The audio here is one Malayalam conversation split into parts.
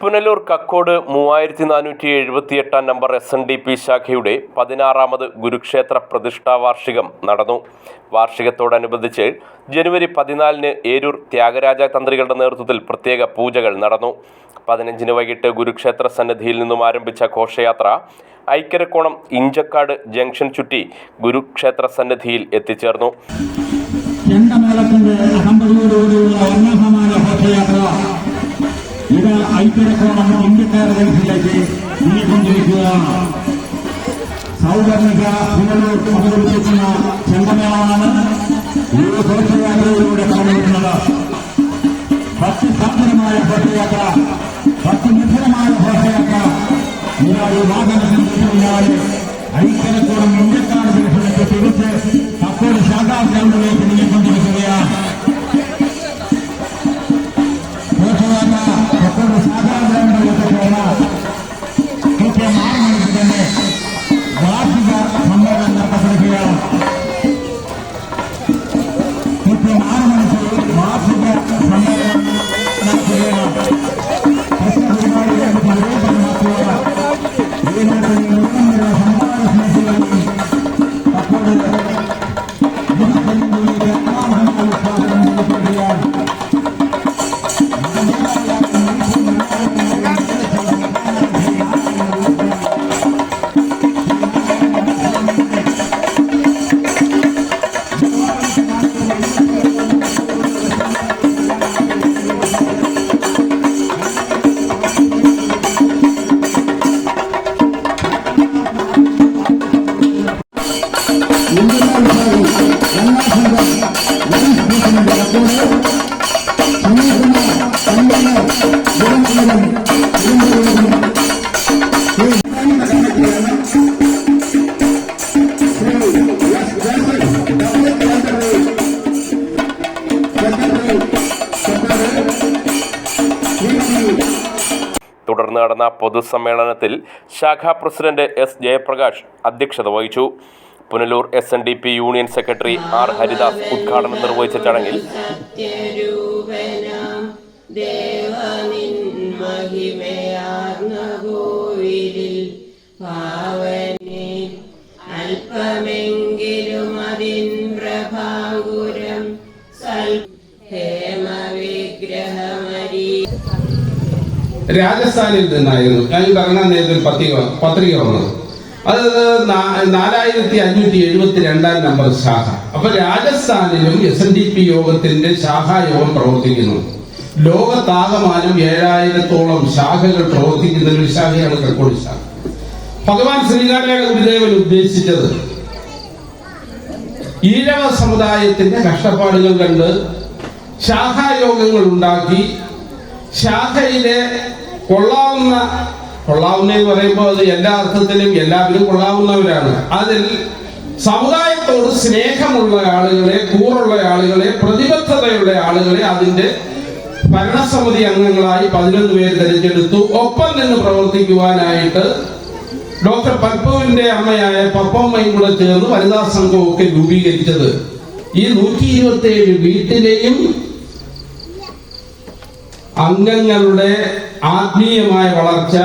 പുനലൂർ കക്കോട് മൂവായിരത്തി നാനൂറ്റി എഴുപത്തി എട്ടാം number S N D P ശാഖയുടെ പതിനാറാമത് ഗുരുക്ഷേത്ര പ്രതിഷ്ഠാ വാർഷികം നടന്നു. വാർഷികത്തോടനുബന്ധിച്ച് ജനുവരി പതിനാലിന് ഏരൂർ ത്യാഗരാജ തന്ത്രികളുടെ നേതൃത്വത്തിൽ പ്രത്യേക പൂജകൾ നടന്നു. പതിനഞ്ചിന് വൈകിട്ട് ഗുരുക്ഷേത്ര സന്നിധിയിൽ നിന്നും ആരംഭിച്ച ഘോഷയാത്ര ഐക്കരക്കോണം ഇഞ്ചക്കാട് ജംഗ്ഷൻ ചുറ്റി ഗുരുക്ഷേത്ര സന്നിധിയിൽ എത്തിച്ചേർന്നു. ചെണ്ടമേളത്തിന്റെ അകമ്പടിയോടുകൂടിയുള്ള വർണസമാന ഘോഷയാത്ര ഇത് ഐക്യരക്കോണം ഇന്ത്യക്കാരുടെ ജംഗ്ഷനിലേക്ക് നീങ്ങിക്കൊണ്ടിരിക്കുകയാണ് സൗവർണിക പുനലൂർ അവതരിപ്പിക്കുന്ന ചെണ്ടമേളമാണ് ഈ ഘോഷയാത്രയിലൂടെ കടന്നുവരുന്നത് ഭക്തിസാന്ദ്രമായ ഘോഷയാത്ര ഭക്തിനിർഭരമായ ഘോഷയാത്ര. ഇയാൾ വാഹനത്തിന് പിന്നാലെ ഐക്യരക്കോണം ഇന്ത്യക്കാര തുടർന്ന് നടന്ന പൊതുസമ്മേളനത്തിൽ ശാഖാ പ്രസിഡന്റ് എസ് ജയപ്രകാശ് അധ്യക്ഷത വഹിച്ചു. Punalur S N D P union secretary R Haridas ഉദ്ഘാടനം നിർവഹിച്ച ചടങ്ങിൽ മഹിമയാർന്ന കോവിലിൽ പാവനെ. അല്പമെങ്കിലും അതിൻ പ്രഭാകുരം രാജസ്ഥാനിൽ നിന്നായിരുന്നു ഞാൻ ഭരണ നേരത്തെ പത്രിക പത്രിക വന്നത്. അത് നാലായിരത്തി അഞ്ഞൂറ്റി എഴുപത്തി രണ്ടാം നമ്പർ ശാഖ. അപ്പൊ രാജസ്ഥാനിലും എസ് എൻ ഡി പി യോഗത്തിന്റെ ശാഖായോഗം പ്രവർത്തിക്കുന്നു. ലോകത്താകമാനം ഏഴായിരത്തോളം ശാഖകൾ പ്രവർത്തിക്കുന്ന ഒരു ശാഖയാണ് കക്കോടി ശാഖ. ഭഗവാൻ ശ്രീനാരായണ ഗുരുദേവൻ ഉദ്ദേശിച്ചത് ഈഴവ സമുദായത്തിന്റെ കഷ്ടപ്പാടുകൾ കണ്ട് ശാഖായോഗങ്ങൾ ഉണ്ടാക്കി ശാഖയിലെ കൊള്ളാവുന്ന കൊള്ളാവുന്ന എന്ന് പറയുമ്പോൾ അത് എല്ലാ അർത്ഥത്തിലും എല്ലാവരും കൊള്ളാവുന്നവരാണ്. അതിൽ സമുദായത്തോട് സ്നേഹമുള്ള ആളുകളെ കൂറുള്ള ആളുകളെ പ്രതിബദ്ധതയുള്ള ആളുകളെ അതിന്റെ ഭരണസമിതി അംഗങ്ങളായി പതിനൊന്ന് പേര് തിരഞ്ഞെടുത്തു. ഒപ്പം നിന്ന് പ്രവർത്തിക്കുവാനായിട്ട് ഡോക്ടർ പപ്പുവിന്റെ അമ്മയായ പപ്പമ്മയും കൂടെ ചേർന്ന് വനിതാ സംഘമൊക്കെ രൂപീകരിച്ചത്. ഈ നൂറ്റി ഇരുപത്തി ഏഴ് വീട്ടിലെയും അംഗങ്ങളുടെ ആത്മീയമായ വളർച്ച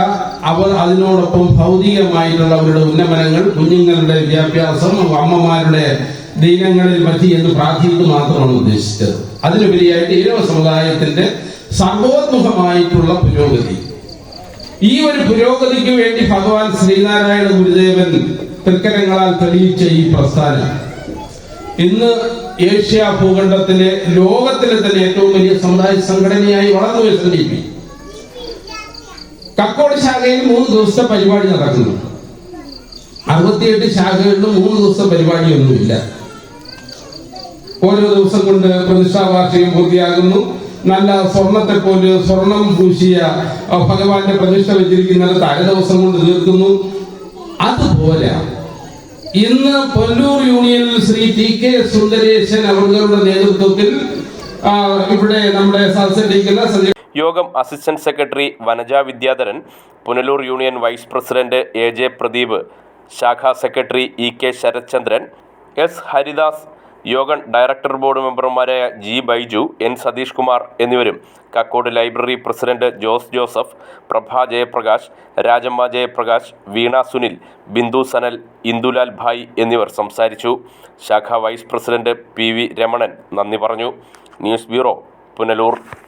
അവർ അതിനോടൊപ്പം ഭൗതികമായിട്ടുള്ള അവരുടെ ഉന്നമനങ്ങൾ കുഞ്ഞുങ്ങളുടെ വിദ്യാഭ്യാസം അമ്മമാരുടെ ദീനങ്ങളിൽ മതി എന്ന് പ്രാർത്ഥിക്കുക മാത്രമാണ് ഉദ്ദേശിച്ചത്. അതിനുപരിയായിട്ട് ഈഴവ സമുദായത്തിന്റെ സർവോത്മുഖമായിട്ടുള്ള പുരോഗതി. ഈ ഒരു പുരോഗതിക്ക് വേണ്ടി ഭഗവാൻ ശ്രീനാരായണ ഗുരുദേവൻ തൃക്കരങ്ങളാൽ തെളിയിച്ച ഈ പ്രസ്ഥാനം. ഇന്ന് ഏഷ്യ ഭൂഖണ്ഡത്തിലെ ലോകത്തിലെ തന്നെ ഏറ്റവും വലിയ സമുദായ സംഘടനയായി വളർന്നു വരുന്ന ഡി പി. കക്കോട് ശാഖയിൽ മൂന്ന് ദിവസത്തെ പരിപാടി നടക്കുന്നു. അറുപത്തിയെട്ട് ശാഖകളിലും മൂന്ന് ദിവസത്തെ പരിപാടിയൊന്നുമില്ല. ഓരോ ദിവസം കൊണ്ട് പ്രതിഷ്ഠാ വാർഷികം പൂർത്തിയാകുന്നു. നല്ല സ്വർണത്തെ പോലെ സ്വർണം പൂശിയ ഭഗവാന്റെ പ്രതിഷ്ഠ വെച്ചിരിക്കുന്നിടത്ത് അര ദിവസം കൊണ്ട് തീർക്കുന്നു. അതുപോലെ ഇന്ന് പൊല്ലൂർ യൂണിയനിൽ ശ്രീ ടി കെ സുന്ദരേശൻ അവരുടെ നേതൃത്വത്തിൽ ഇവിടെ നമ്മുടെ സദസ്സിലിരിക്കുന്ന യോഗം assistant secretary Vanaja Vidyadharan Punalur union vice president A J Pradeep ശാഖാ secretary E K Sarathchandran S Haridas യോഗം ഡയറക്ടർ ബോർഡ് മെമ്പർമാരായ ജി ബൈജു എൻ സതീഷ് കുമാർ എന്നിവരും കക്കോട് ലൈബ്രറി പ്രസിഡന്റ് ജോസ് ജോസഫ് പ്രഭ ജയപ്രകാശ് രാജമ്മ ജയപ്രകാശ് വീണ സുനിൽ ബിന്ദു സനൽ ഇന്ദുലാൽ ഭായ് എന്നിവർ സംസാരിച്ചു. ശാഖ vice president P V Ramanan നന്ദി പറഞ്ഞു. News bureau Punalur.